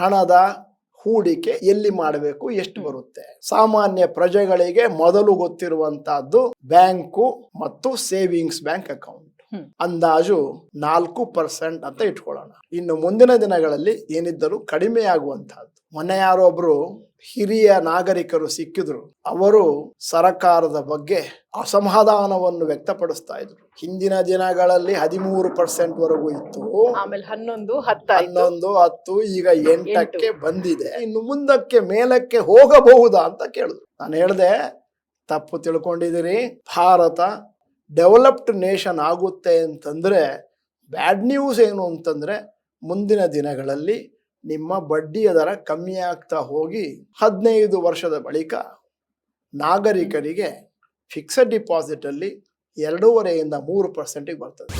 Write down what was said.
ಹಣದ ಹೂಡಿಕೆ ಎಲ್ಲಿ ಮಾಡಬೇಕು ಎಷ್ಟು ಬರುತ್ತೆ? ಸಾಮಾನ್ಯ ಪ್ರಜೆಗಳಿಗೆ ಮೊದಲು ಗೊತ್ತಿರುವಂತಹದ್ದು ಬ್ಯಾಂಕು ಮತ್ತು ಸೇವಿಂಗ್ಸ್ ಬ್ಯಾಂಕ್ ಅಕೌಂಟ್. ಅಂದಾಜು ನಾಲ್ಕು ಪರ್ಸೆಂಟ್ ಅಂತ ಇಟ್ಕೊಳ್ಳೋಣ. ಇನ್ನು ಮುಂದಿನ ದಿನಗಳಲ್ಲಿ ಏನಿದ್ದರೂ ಕಡಿಮೆ ಆಗುವಂತಹದ್ದು ಮೊನ್ನೆ ಯಾರೊಬ್ರು ಹಿರಿಯ ನಾಗರಿಕರು ಸಿಕ್ಕಿದ್ರು. ಅವರು ಸರಕಾರದ ಬಗ್ಗೆ ಅಸಮಾಧಾನವನ್ನು ವ್ಯಕ್ತಪಡಿಸ್ತಾ ಇದ್ರು. ಹಿಂದಿನ ದಿನಗಳಲ್ಲಿ ಹದಿಮೂರು ಪರ್ಸೆಂಟ್ ವರೆಗೂ ಇತ್ತು. ಆಮೇಲೆ ಹನ್ನೊಂದು ಹತ್ತು ಹನ್ನೊಂದು ಹತ್ತು ಈಗ ಎಂಟಕ್ಕೆ ಬಂದಿದೆ. ಇನ್ನು ಮುಂದಕ್ಕೆ ಮೇಲಕ್ಕೆ ಹೋಗಬಹುದಾ ಅಂತ ಕೇಳಿದ್ರು. ನಾನು ಹೇಳಿದೆ ತಪ್ಪು ತಿಳ್ಕೊಂಡಿದ್ದೀರಿ. ಭಾರತ ಡೆವಲಪ್ಡ್ ನೇಷನ್ ಆಗುತ್ತೆ ಅಂತಂದ್ರೆ ಬ್ಯಾಡ್ ನ್ಯೂಸ್ ಏನು ಅಂತಂದ್ರೆ ಮುಂದಿನ ದಿನಗಳಲ್ಲಿ ನಿಮ್ಮ ಬಡ್ಡಿಯ ದರ ಕಮ್ಮಿ ಆಗ್ತಾ ಹೋಗಿ ಹದಿನೈದು ವರ್ಷದ ಬಳಿಕ ನಾಗರಿಕರಿಗೆ ಫಿಕ್ಸೆಡ್ ಡಿಪಾಸಿಟಲ್ಲಿ ಎರಡೂವರೆಯಿಂದ ಮೂರು ಪರ್ಸೆಂಟಿಗೆ ಬರ್ತದೆ.